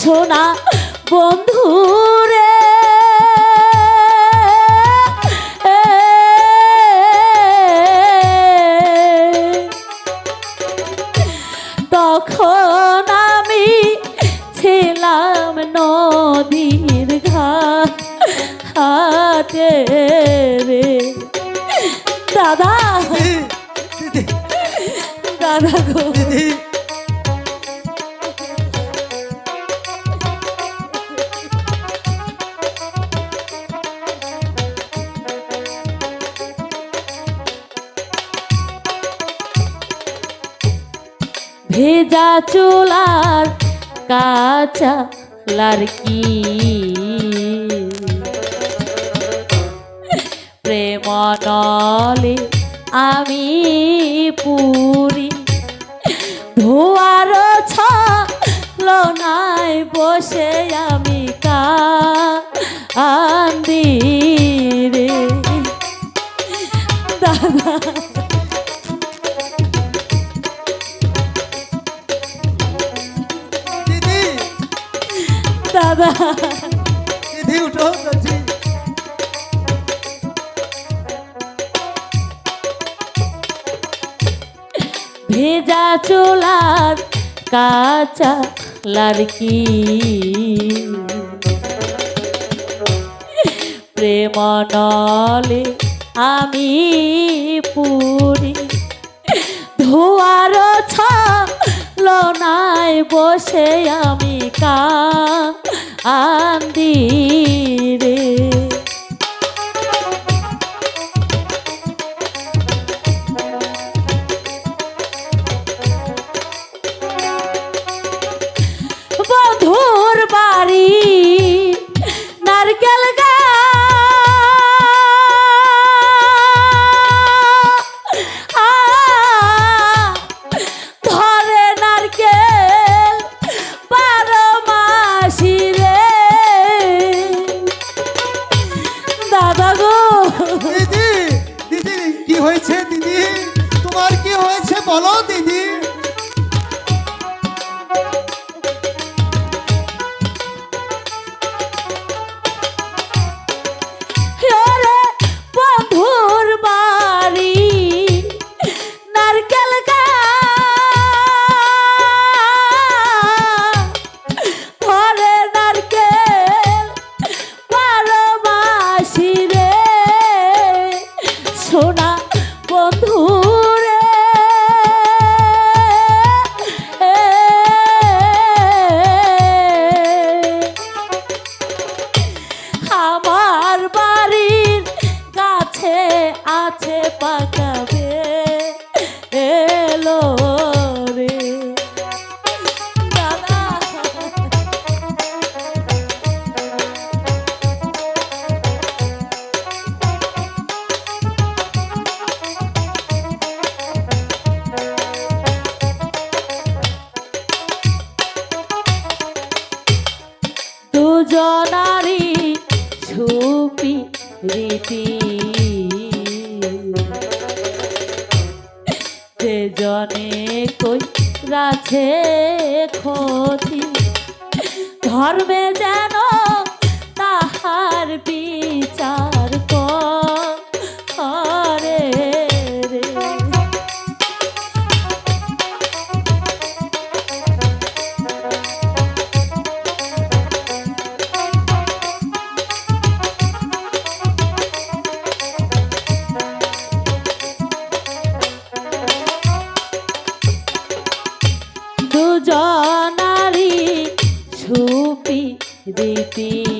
পারছ না বন্ধু রে তখন আমি ছিলাম নদীর ঘা হাতে রে দাদা দাদা গো। দিদি। ভেজা চুলার কাঁচা লারকি প্রেম নলে আমি পুরি দাদা দিদি উঠো বলছি ভেজা চুলার কাঁচা লারকি প্রেম নলে আমি পুরি। ধোয়ার ছলনায় বসে আমি কান্দি রে। বলো দিদি আছে পাকাবে যে জনে কই রাছে ক্ষতি। ধর্মে যেন তাহার বিচার রীতি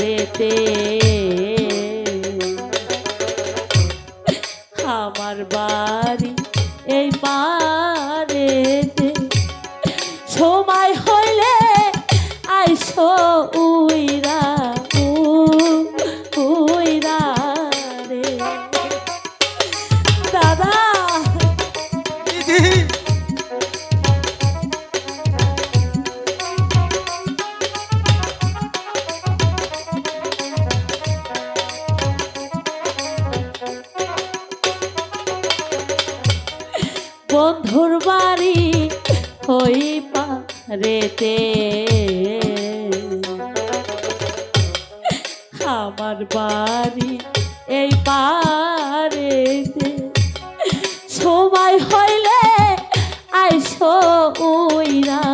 রেতে বন্ধুর বাড়ি হই পারেতে আমার বাড়ি এই পারেতে সবাই হইলে আইসো উইরা।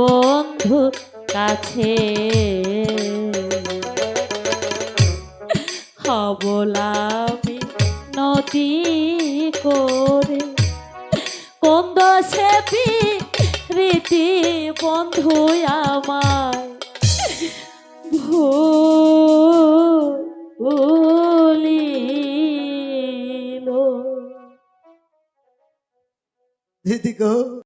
বন্ধু কাছে। হবলামি নদী করে। কোন দশে রীতি বন্ধু আমার ভুলিল। দিদি গো।